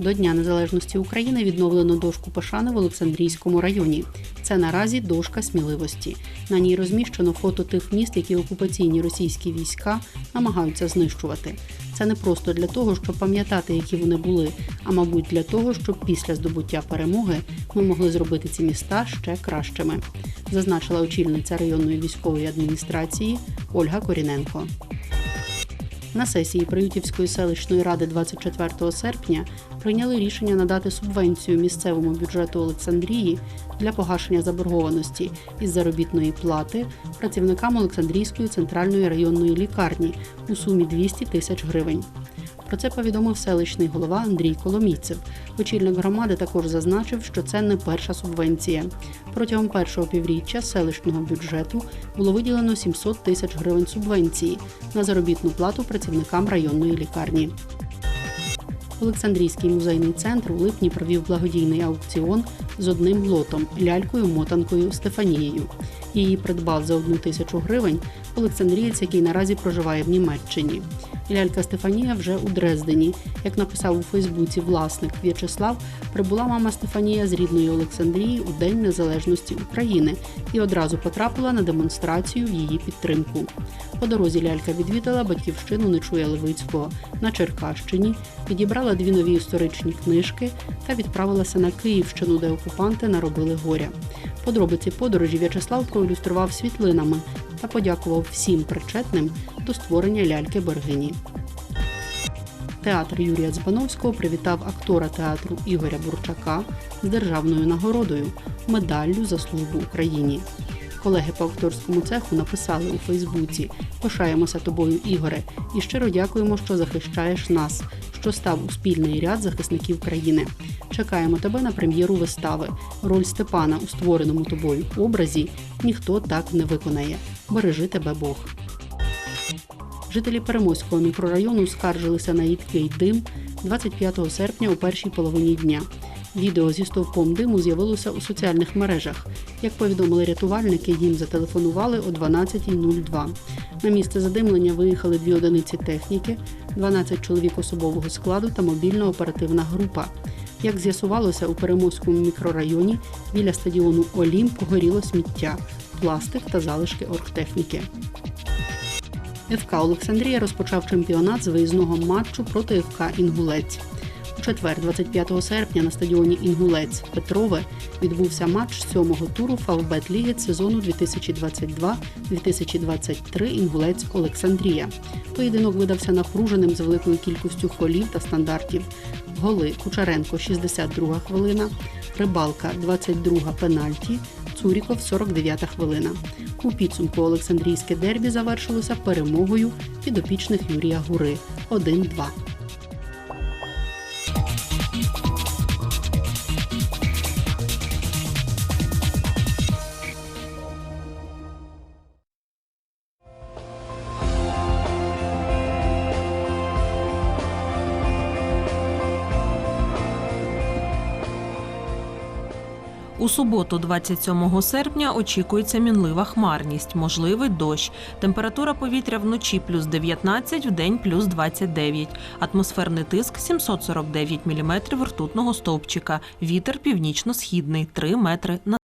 До Дня Незалежності України відновлено дошку пошани в Олександрійському районі. Це наразі дошка сміливості. На ній розміщено фото тих міст, які окупаційні російські війська намагаються знищувати. Це не просто для того, щоб пам'ятати, які вони були, а мабуть для того, щоб після здобуття перемоги ми могли зробити ці міста ще кращими, зазначила очільниця районної військової адміністрації Ольга Коріненко. На сесії Приютівської селищної ради 24 серпня прийняли рішення надати субвенцію місцевому бюджету Олександрії для погашення заборгованості із заробітної плати працівникам Олександрійської центральної районної лікарні у сумі 200 тисяч гривень. Про це повідомив селищний голова Андрій Коломійцев. Очільник громади також зазначив, що це не перша субвенція. Протягом першого півріччя селищного бюджету було виділено 700 тисяч гривень субвенції на заробітну плату працівникам районної лікарні. Олександрійський музейний центр у липні провів благодійний аукціон з одним лотом лялькою мотанкою Стефанією. Її придбав за одну тисячу гривень Олександрієць, який наразі проживає в Німеччині. Лялька Стефанія вже у Дрездені. Як написав у Фейсбуці власник В'ячеслав, прибула мама Стефанія з рідної Олександрії у День Незалежності України і одразу потрапила на демонстрацію в її підтримку. По дорозі лялька відвідала батьківщину Нечуя Левицького на Черкащині, підібрала дві нові історичні книжки та відправилася на Київщину, де окупанти наробили горя. Подробиці подорожі В'ячеслав проілюстрував світлинами та подякував всім причетним до створення ляльки Бергині. Театр Юрія Дзбановського привітав актора театру Ігоря Бурчака з державною нагородою медаллю за службу Україні. Колеги по акторському цеху написали у Фейсбуці: Пишаємося тобою, Ігоре, і щиро дякуємо, що захищаєш нас, що став у спільний ряд захисників країни. Чекаємо тебе на прем'єру вистави. Роль Степана у створеному тобою образі ніхто так не виконає. Бережи тебе Бог. Жителі Перемоського мікрорайону скаржилися на їдкий дим 25 серпня у першій половині дня. Відео зі стовпом диму з'явилося у соціальних мережах. Як повідомили рятувальники, їм зателефонували о 12.02. На місце задимлення виїхали дві одиниці техніки, 12 чоловік особового складу та мобільно-оперативна група. Як з'ясувалося, у Перемоському мікрорайоні біля стадіону Олімп горіло сміття, пластик та залишки оргтехніки. ФК Олександрія розпочав чемпіонат з виїзного матчу проти ФК Інгулець. У четвер, 25 серпня, на стадіоні Інгулець Петрове відбувся матч сьомого туру Фавбет Ліги сезону 2022-2023 Інгулець Олександрія. Поєдинок видався напруженим з великою кількістю фолів та стандартів. Голи Кучаренко 62 хвилина, Рибалка 22 пенальті, Цуріков 49 хвилина. У підсумку Олександрійське дербі завершилося перемогою підопічних Юрія Гури 1-2. У суботу, 27 серпня, очікується мінлива хмарність, можливий дощ. Температура повітря вночі плюс 19, в день плюс 29. Атмосферний тиск 749 мм ртутного стовпчика. Вітер північно-східний 3 метри на